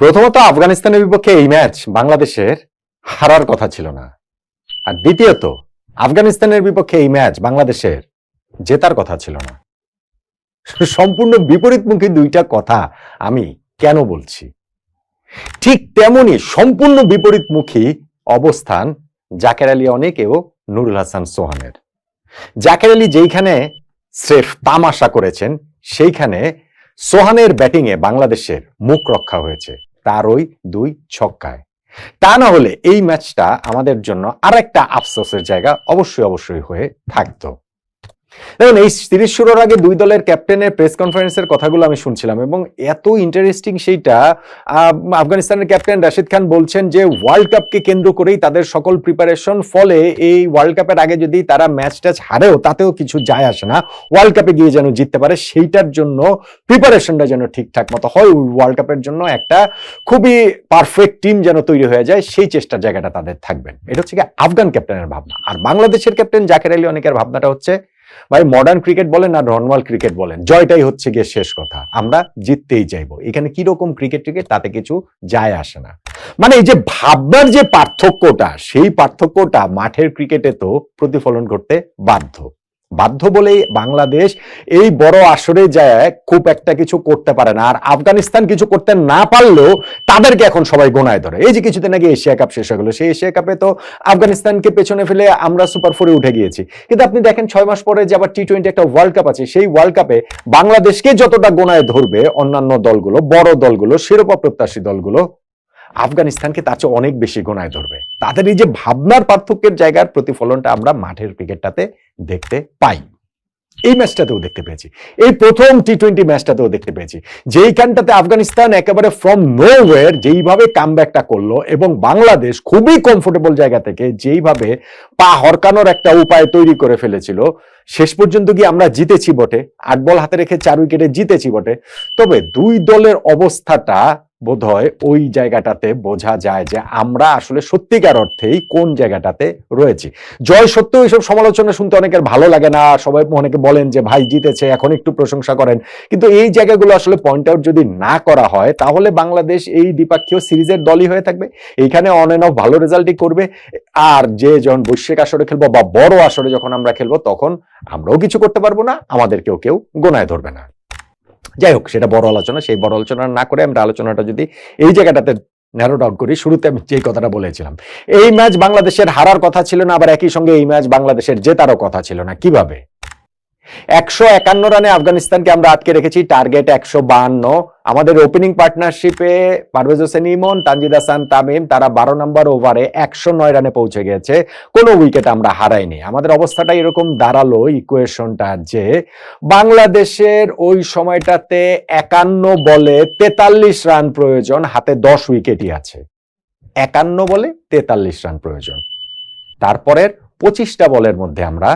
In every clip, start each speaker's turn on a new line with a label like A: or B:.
A: প্রথমত আফগানিস্তানের বিপক্ষে এই ম্যাচ বাংলাদেশের হারার কথা ছিল না। আর দ্বিতীয়ত, আফগানিস্তানের বিপক্ষে এই ম্যাচ বাংলাদেশের জেতার কথা ছিল না। সম্পূর্ণ বিপরীতমুখী দুইটা কথা আমি কেন বলছি? ঠিক তেমনি সম্পূর্ণ বিপরীতমুখী অবস্থান জাকের আলী অনেক ও নুরুল হাসান সোহানের। জাকের আলী যেইখানে স্রেফ তামাশা করেছেন, সেইখানে সোহানের ব্যাটিংয়ে বাংলাদেশের মুখ রক্ষা হয়েছে। তার ওই দুই ছক্কায়। তা না হলে এই ম্যাচটা আমাদের জন্য আরেকটা আফসোসের জায়গা অবশ্যই অবশ্যই হয়ে থাকতো। দেখুন, এই সিরিজ শুরুর আগে দুই দলের ক্যাপ্টেনের প্রেস কনফারেন্সের কথাগুলো আমি শুনছিলাম এবং এত ইন্টারেস্টিং সেইটা আফগানিস্তানের ক্যাপ্টেন রাশিদ খান বলছেন যে ওয়ার্ল্ড কাপকে কেন্দ্র করেই তাদের সকল প্রিপারেশন ফলে এই ওয়ার্ল্ড কাপের আগে যদি তারা ম্যাচ ট্যাচ হারেও, তাতেও কিছু যায় আসে না। ওয়ার্ল্ড কাপে গিয়ে যেন জিততে পারে, সেইটার জন্য প্রিপারেশনটা যেন ঠিকঠাক মতো হয়, ওই ওয়ার্ল্ড কাপের জন্য একটা খুবই পারফেক্ট টিম যেন তৈরি হয়ে যায়, সেই চেষ্টার জায়গাটা তাদের থাকবেন। এটা হচ্ছে কি আফগান ক্যাপ্টেনের ভাবনা। আর বাংলাদেশের ক্যাপ্টেন জাকের আলী অনেকের ভাবনাটা হচ্ছে ভাই মডার্ন ক্রিকেট বলেন আর নর্মাল ক্রিকেট বলেন, জয়টাই হচ্ছে গিয়ে শেষ কথা। আমরা জিততেই চাইব। এখানে কি রকম ক্রিকেট ক্রিকেট তাতে কিছু যায় আসে না। মানে এই যে ভাবনার যে পার্থক্যটা, সেই পার্থক্যটা মাঠের ক্রিকেটে তো প্রতিফলন করতে বাধ্য। বাধ্য বলেই বাংলাদেশ এই বড় আসরে যায়, খুব একটা কিছু করতে পারে না। আর আফগানিস্তান কিছু করতে না পারলেও তাদেরকে এখন সবাই গোনায় ধরে। এই যে কিছুদিন আগে এশিয়া কাপ শেষ হয়ে গেলো, সেই এশিয়া কাপে তো আফগানিস্তানকে পেছনে ফেলে আমরা সুপার ফোরে উঠে গিয়েছি। কিন্তু আপনি দেখেন ছয় মাস পরে যে আবার টি টোয়েন্টি একটা ওয়ার্ল্ড কাপ আছে, সেই ওয়ার্ল্ড কাপে বাংলাদেশকে যতটা গোনায় ধরবে অন্যান্য দলগুলো, বড় দলগুলো, শিরোপা প্রত্যাশী দলগুলো আফগানিস্তানকে তার চেয়ে অনেক বেশি গোনায় ধরবে। তাদের এই যে ভাবনার পার্থক্যের জায়গার প্রতিফলনটা আমরা মাঠের ক্রিকেটটাতে দেখতে পাই। এই ম্যাচটাতেও দেখতে পেয়েছি। এই প্রথম টি টোয়েন্টি ম্যাচটাতেও দেখতে পেয়েছি। যেইখানটাতে আফগানিস্তান একেবারে ফ্রম নো ওয়ের যেইভাবে কামব্যাকটা করল এবং বাংলাদেশ খুবই কমফোর্টেবল জায়গা থেকে যেইভাবে পা হরকানোর একটা উপায় তৈরি করে ফেলেছিল, শেষ পর্যন্ত গিয়ে আমরা জিতেছি বটে। আট বল হাতে রেখে চার উইকেটে জিতেছি বটে। তবে দুই দলের অবস্থাটা বোধহয় ওই জায়গাটাতে বোঝা যায় যে আমরা আসলে সত্যিকার অর্থেই কোন জায়গাটাতে রয়েছি। জয় সত্য, এইসব সমালোচনা শুনতে অনেকের ভালো লাগে না। সবাই অনেকে বলেন যে, ভাই, জিতেছে, এখন একটু প্রশংসা করেন। কিন্তু এই জায়গাগুলো আসলে পয়েন্ট আউট যদি না করা হয়, তাহলে বাংলাদেশ এই দ্বিপাক্ষীয় সিরিজের দলই হয়ে থাকবে। এইখানে অন অফ ভালো রেজাল্টই করবে। আর যে যখন বৈশ্বিক আসরে খেলব বা বড় আসরে যখন আমরা খেলব, তখন আমরাও কিছু করতে পারব না। আমাদেরকেও কেউ গোনায় ধরবে না। যাই হোক, সেটা বড় আলোচনা, সেই বড় আলোচনা না করে আমরা আলোচনাটা যদি এই জায়গাটাতে ন্যারো ডাউন করি, শুরুতে আমি যেই কথাটা বলেছিলাম, এই ম্যাচ বাংলাদেশের হারার কথা ছিল না, আবার একই সঙ্গে এই ম্যাচ বাংলাদেশের জেতারও কথা ছিল না, কীভাবে? একশো একান্ন রানে আফগানিস্তানকে আমরা আটকে রেখেছি টার্গেট একশো আমাদের ওপেনিং পার্টনারশিপে পারভেজ হোসেন ইমন, তানজিদ হাসান, তামিম, তারা বারো নম্বর ওভারে একশো নয় রানে পৌঁছে গেছে। কোনো উইকেট আমরা হারাইনি। আমাদের অবস্থাটা এরকম দাঁড়াল ইকুয়েশনটা যে বাংলাদেশের ওই সময়টাতে একান্ন বলে তেতাল্লিশ রান প্রয়োজন, হাতে দশ উইকেটই আছে। একান্ন বলে তেতাল্লিশ রান প্রয়োজন। তারপরের পঁচিশটা বলের মধ্যে আমরা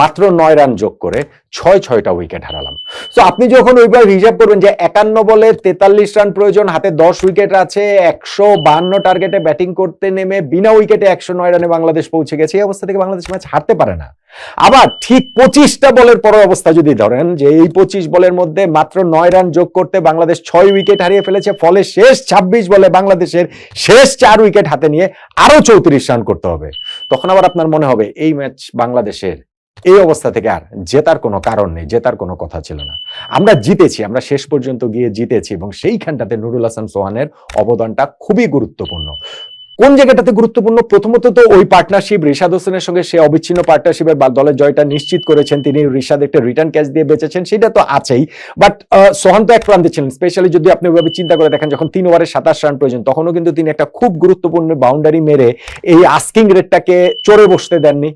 A: মাত্র নয় রান যোগ করে ছয় ছয়টা উইকেট হারালাম। তো আপনি যখন ওইবার হিসাব করবেন যে একান্ন বলে তেতাল্লিশ রান প্রয়োজন, হাতে দশ উইকেট আছে, একশো বান্ন টার্গেটে ব্যাটিং করতে নেমে বিনা উইকেটে একশো নয় রানে বাংলাদেশ পৌঁছে গেছে, এই অবস্থা থেকে বাংলাদেশ ম্যাচ হারতে পারে না। আবার ঠিক পঁচিশটা বলের পরের অবস্থা যদি ধরেন যে এই পঁচিশ বলের মধ্যে মাত্র নয় রান যোগ করতে বাংলাদেশ ছয় উইকেট হারিয়ে ফেলেছে, ফলে শেষ ছাব্বিশ বলে বাংলাদেশের শেষ চার উইকেট হাতে নিয়ে আরও চৌত্রিশ রান করতে হবে। তখন আবার আপনার মনে হবে, এই ম্যাচ বাংলাদেশের, এই অবস্থা থেকে আর জেতার কোনো কারণ নেই, জেতার কোনো কথা ছিল না। আমরা জিতেছি, আমরা শেষ পর্যন্ত গিয়ে জিতেছি এবং সেইখানটাতে নুরুল হাসান সোহানের অবদানটা খুবই গুরুত্বপূর্ণ। কোন জায়গাটাতে গুরুত্বপূর্ণ? প্রথমত তো ওই পার্টনারশিপ রিশাদ হোসেনের সঙ্গে সে অবিচ্ছিন্ন পার্টনারশিপের বা দলের জয়টা নিশ্চিত করেছেন। তিনি রিশাদ একটা রিটার্ন ক্যাচ দিয়ে বেঁচেছেন, সেটা তো আছেই। বাট সোহান তো এক প্রান্তে ছিলেন স্পেশালি যদি আপনি ওইভাবে চিন্তা করে দেখেন, যখন তিন ওভারে সাতাশ রান প্রয়োজন, তখনও কিন্তু তিনি একটা খুব গুরুত্বপূর্ণ বাউন্ডারি মেরে এই আস্কিং রেটটাকে চড়ে বসতে দেননি।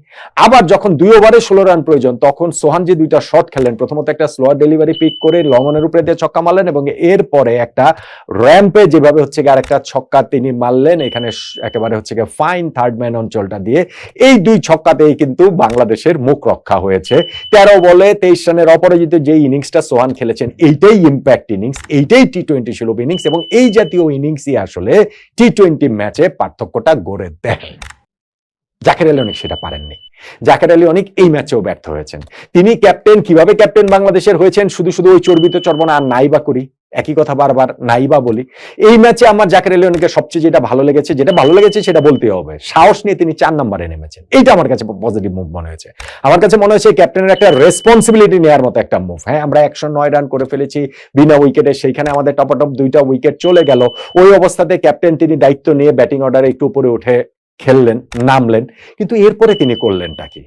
A: আবার যখন দুই ওভারে ষোলো রান প্রয়োজন, তখন সোহান যে দুইটা শট খেলেন, প্রথমত একটা স্লোয়ার ডেলিভারি পিক করে লঙ্গনের উপরে দিয়ে ছক্কা মারলেন এবং এরপরে একটা র্যাম্পে যেভাবে হচ্ছে গিয়ে আরেকটা ছক্কা তিনি মারলেন, এখানে একেবারে হচ্ছে গিয়ে ফাইন থার্ড ম্যান অঞ্চলটা দিয়ে এই দুই ছক্কাতেই কিন্তু বাংলাদেশের মুখ রক্ষা হয়েছে। তেরো বলে তেইশ রানের অপরাজিত যে ইনিংসটা সোহান খেলেছেন, এইটাই ইম্প্যাক্ট ইনিংস এইটাই টি টোয়েন্টি সুলভ ইনিংস এবং এই জাতীয় ইনিংসই আসলে টি টোয়েন্টি ম্যাচে পার্থক্যটা গড়ে দেয়। জাকের আলী অনেক সেটা পারেননি। জাকের আলী অনেক এই ম্যাচেও ব্যর্থ হয়েছেন। তিনি ক্যাপ্টেন কীভাবে ক্যাপ্টেন বাংলাদেশের হয়েছেন? শুধু শুধু ওই চর্বিত চর্বনা আর নাই বা করি। একই কথা বারবার নাইবা বলি, এই ম্যাচে আমার জাকের আলী সবচেয়ে যেটা ভালো লেগেছে, যেটা ভালো লেগেছে সেটা বলতে হবে। সাহস নিয়ে তিনি চার নম্বরে নেমেছেন। এইটা আমার কাছে পজিটিভ মুভ মনে হয়েছে। আমার কাছে মনে হয়েছে ক্যাপ্টেনের একটা রেসপন্সিবিলিটি নেওয়ার মতো একটা মুভ হ্যাঁ আমরা একশো নয় রান করে ফেলেছি, বিনা উইকেটে সেইখানে আমাদের টপাটপ দুইটা উইকেট চলে গেল। ওই অবস্থাতে ক্যাপ্টেন তিনি দায়িত্ব নিয়ে ব্যাটিং অর্ডারে একটু উপরে উঠে খেললেন, নামলেন। কিন্তু এরপরে তিনি করলেনটা কি?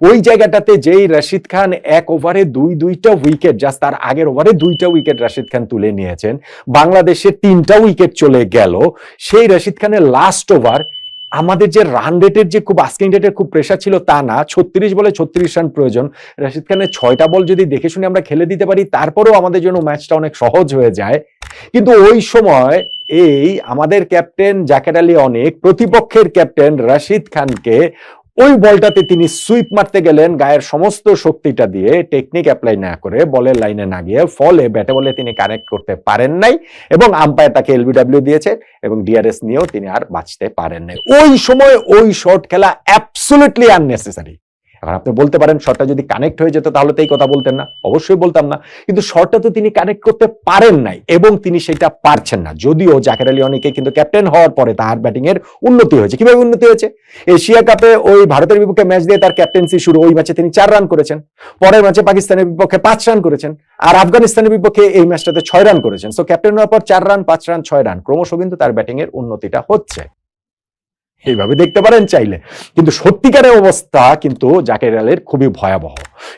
A: ওই জায়গাটাতে যেই রশিদ খান এক ওভারে দুই, দুইটা উইকেট জাস্ট তার আগের ওভারে দুইটা উইকেট রশিদ খান তুলে নিয়েছেন। বাংলাদেশের তিনটা উইকেট চলে গেল। সেই রশিদ খানের লাস্ট ওভার আমাদের যে রান রেটের যে খুব আস্কিং রেটের খুব প্রেশার ছিল তা না। ছত্রিশ বলে ছত্রিশ রান প্রয়োজন। রশিদ খানের ছয়টা বল যদি দেখে শুনে আমরা খেলে দিতে পারি, তারপরেও আমাদের জন্য ম্যাচটা অনেক সহজ হয়ে যায়। কিন্তু ওই সময় এই আমাদের ক্যাপ্টেন জাকের আলী অনেক, প্রতিপক্ষের ক্যাপ্টেন রশিদ খানকে ওই বলটাতে তিনি সুইপ মারতে গেলেন, গায়ের সমস্ত শক্তিটা দিয়ে টেকনিক অ্যাপ্লাই না করে বলের লাইনে না গিয়ে, ফলে ব্যাটে বলে তিনি কানেক্ট করতে পারেন নাই এবং আম্পায়ার তাকে এলবিডাব্লিউ দিয়েছে এবং ডিআরএস নিয়েও তিনি আর বাঁচতে পারেন নাই। ওই সময় ওই শট খেলা অ্যাবসুলেটলি আননেসেসারি এখন আপনি বলতে পারেন শটটা যদি কানেক্ট হয়ে যেত তাহলে তো এই কথা বলতেন না। অবশ্যই বলতাম না। কিন্তু শটটা তো তিনি কানেক্ট করতে পারেন নাই এবং তিনি সেটা পারছেন না। যদিও জাকের আলী অনেকে কিন্তু ক্যাপ্টেন হওয়ার পরে তার ব্যাটিং এর উন্নতি হয়েছে। কীভাবে উন্নতি হয়েছে? এশিয়া কাপে ওই ভারতের বিপক্ষে ম্যাচ দিয়ে তার ক্যাপ্টেন্সি শুরু। ওই ম্যাচে তিনি চার রান করেছেন। পরের ম্যাচে পাকিস্তানের বিপক্ষে পাঁচ রান করেছেন। আর আফগানিস্তানের বিপক্ষে এই ম্যাচটাতে ছয় রান করেছেন। সো ক্যাপ্টেন হওয়ার পর চার রান পাঁচ রান ছয় রান ক্রমশ কিন্তু তার ব্যাটিং এর উন্নতিটা হচ্ছে। এইভাবে দেখতে পারেন চাইলে। কিন্তু সত্যিকারের অবস্থা কিন্তু জাকের আলের খুবই ভয়াবহ।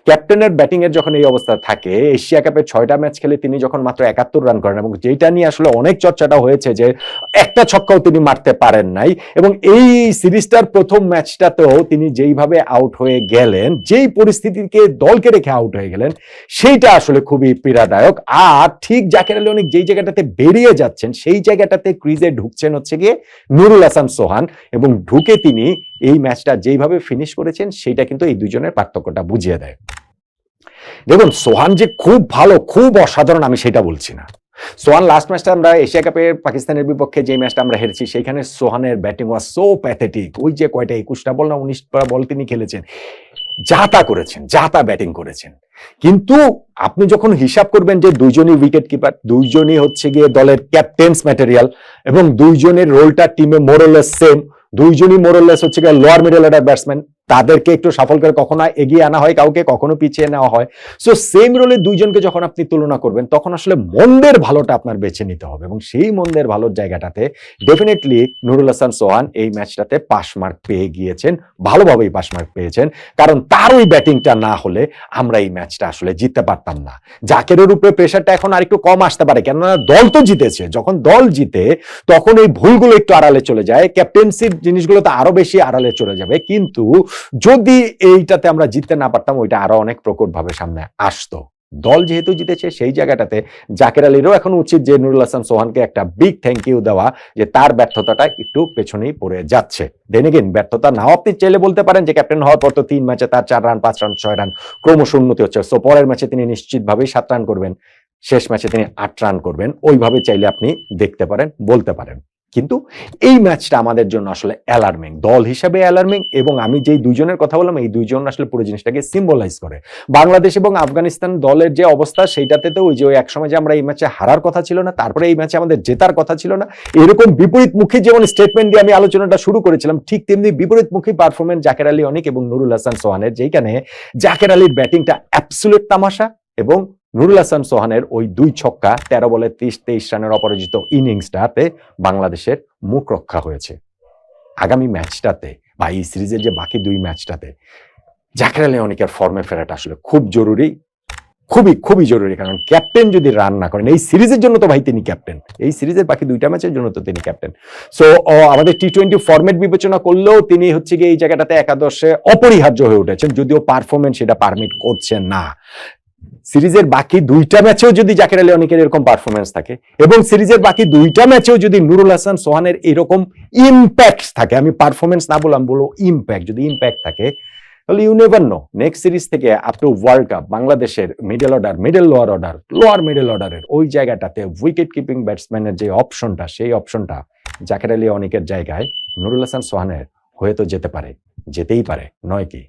A: ক্যাপ্টেনের ব্যাটিং এর যখন এই অবস্থা থাকে, এশিয়া কাপে ছয়টা ম্যাচ খেলে তিনি যখন মাত্র একাত্তর রান করেন এবং যেটা নিয়ে আসলে অনেক চর্চাটা হয়েছে যে একটা ছক্কাও তিনি মারতে পারেন নাই এবং এই সিরিজটার প্রথম ম্যাচটাতেও তিনি যেইভাবে আউট হয়ে গেলেন, যেই পরিস্থিতিকে দলকে রেখে আউট হয়ে গেলেন, সেইটা আসলে খুবই পীড়াদায়ক। আর ঠিক জাকের আলী অনেক যেই জায়গাটাতে বেরিয়ে যাচ্ছেন, সেই জায়গাটাতে ক্রিজে ঢুকছেন হচ্ছে গিয়ে নুরুল হাসান সোহান এবং ঢুকে তিনি এই ম্যাচটা যেইভাবে ফিনিশ করেছেন, সেইটা কিন্তু এই দুজনের পার্থক্যটা বুঝিয়ে দেয়। দেখুন, সোহান যে খুব ভালো, খুব অসাধারণ, আমি সেটা বলছি না। সোহান লাস্ট ম্যাচটা আমরা এশিয়া কাপের পাকিস্তানের বিপক্ষে যে ম্যাচটা আমরা হেরেছি, সেখানে সোহানের ব্যাটিং ওয়াজ সো প্যাথেটিক ওই যে কয়টা, একুশটা বল না উনিশটা বল তিনি খেলেছেন। যা তা করেছেন, যা তা ব্যাটিং করেছেন। কিন্তু আপনি যখন হিসাব করবেন যে দুইজনই উইকেট কিপার দুইজনই হচ্ছে গিয়ে দলের ক্যাপ্টেন্স ম্যাটেরিয়াল এবং দুইজনের রোলটা টিমে মোরলেস সেম দুইজনই মোরলেস হচ্ছে গিয়ে লোয়ার মিডল অর্ডার ব্যাটসম্যান তাদেরকে একটু সফল করে কখনো এগিয়ে আনা হয়, কাউকে কখনো পিছিয়ে নেওয়া হয়। সো সেম রোলে দুইজনকে যখন আপনি তুলনা করবেন, তখন আসলে মন্দের ভালোটা আপনার বেছে নিতে হবে এবং সেই মন্দের ভালোর জায়গাটাতে ডেফিনেটলি নুরুল হাসান সোহান এই ম্যাচটাতে পাস মার্ক পেয়ে গিয়েছেন, ভালোভাবেই পাস মার্ক পেয়েছেন। কারণ তার ওই ব্যাটিংটা না হলে আমরা এই ম্যাচটা আসলে জিততে পারতাম না। জাকেরের উপরে প্রেশারটা এখন আর একটু কম আসতে পারে, কেননা দল তো জিতেছে। যখন দল জিতে, তখন এই ভুলগুলো একটু আড়ালে চলে যায় ক্যাপ্টেন্সির জিনিসগুলো তো আরও বেশি আড়ালে চলে যাবে। কিন্তু যদি এইটাতে আমরা জিততে না পারতাম, ওইটা আরও অনেক প্রকট ভাবে সামনে আসতো। দল যেহেতু জিতেছে, সেই জায়গাটাতে জাকের আলীরও এখন উচিত যে নুরুল হাসান সোহানকে একটা বিগ থ্যাংক ইউ দেওয়া যে তার ব্যর্থতাটা একটু পেছনেই পড়ে যাচ্ছে। দেন ব্যর্থতা নাও আপনি চাইলে বলতে পারেন যে ক্যাপ্টেন হওয়ার পর তো তিন ম্যাচে তার চার রান, পাঁচ রান, ছয় রান ক্রমশ উন্নতি হচ্ছে। সো পরের ম্যাচে তিনি নিশ্চিতভাবেই সাত রান করবেন, শেষ ম্যাচে তিনি আট রান করবেন। ওইভাবে চাইলে আপনি দেখতে পারেন, বলতে পারেন। কিন্তু এই ম্যাচটা আমাদের জন্য আসলে অ্যালার্মিং দল হিসাবে অ্যালার্মিং এবং আমি যেই দুইজনের কথা বললাম, এই দুইজন আসলে পুরো জিনিসটাকে সিম্বলাইজ করে। বাংলাদেশ এবং আফগানিস্তান দলের যে অবস্থা সেইটাতে তো ওই যে ওই একসময় যে আমরা এই ম্যাচে হারার কথা ছিল না, তারপরে এই ম্যাচে আমাদের জেতার কথা ছিল না, এরকম বিপরীতমুখী যেমন স্টেটমেন্ট দিয়ে আমি আলোচনাটা শুরু করেছিলাম, ঠিক তেমনি বিপরীতমুখী পারফরমেন্স জাকের আলী, অনেক এবং নুরুল হাসান সোহানের যেখানে জাকের আলীর ব্যাটিংটা অ্যাবসুলেট তামাশা এবং নুরুল হাসান সোহানের ওই দুই ছক্কা তেরো বলে তিরিশ তেইশ রানের অপরাজিত ইনিংসটাতে বাংলাদেশের মুখ রক্ষা হয়েছে। আগামী ম্যাচটাতে বা এই সিরিজের যে বাকি দুই ম্যাচটাতে জাকের অনেকের ফর্মে ফেরাটা আসলে খুব জরুরি, খুবই খুবই জরুরি। কারণ ক্যাপ্টেন যদি রান না করেন, এই সিরিজের জন্য তো ভাই তিনি ক্যাপ্টেন, এই সিরিজের বাকি দুইটা ম্যাচের জন্য তো তিনি ক্যাপ্টেন। সো আমাদের টি টোয়েন্টি ফরম্যাট বিবেচনা করলেও তিনি হচ্ছে গিয়ে এই জায়গাটাতে একাদশে অপরিহার্য হয়ে উঠেছেন, যদিও পারফরমেন্স সেটা পারমিট করছে না। সিরিজের বাকি দুইটা ম্যাচেও যদি জাকের আলী অনেকের এরকম পারফরমেন্স থাকে এবং সিরিজের বাকি দুইটা ম্যাচেও যদি নুরুল হাসান, সোহানের এরকম ইম্প্যাক্ট থাকে, আমি পারফরমেন্স না বললাম বলো ইম্প্যাক্ট যদি ইম্প্যাক্ট থাকে, তাহলে you never know next series থেকে আপ টু ওয়ার্ল্ড কাপ বাংলাদেশের middle order middle lower order lower middle অর্ডারের ওই জায়গাটাতে উইকেট কিপিং ব্যাটসম্যানের যে অপশনটা সেই অপশনটা জাকের আলী অনেকের জায়গায় নুরুল হাসান, সোহানের হয়ে তো যেতে পারে, যেতেই পারে, নয় কি?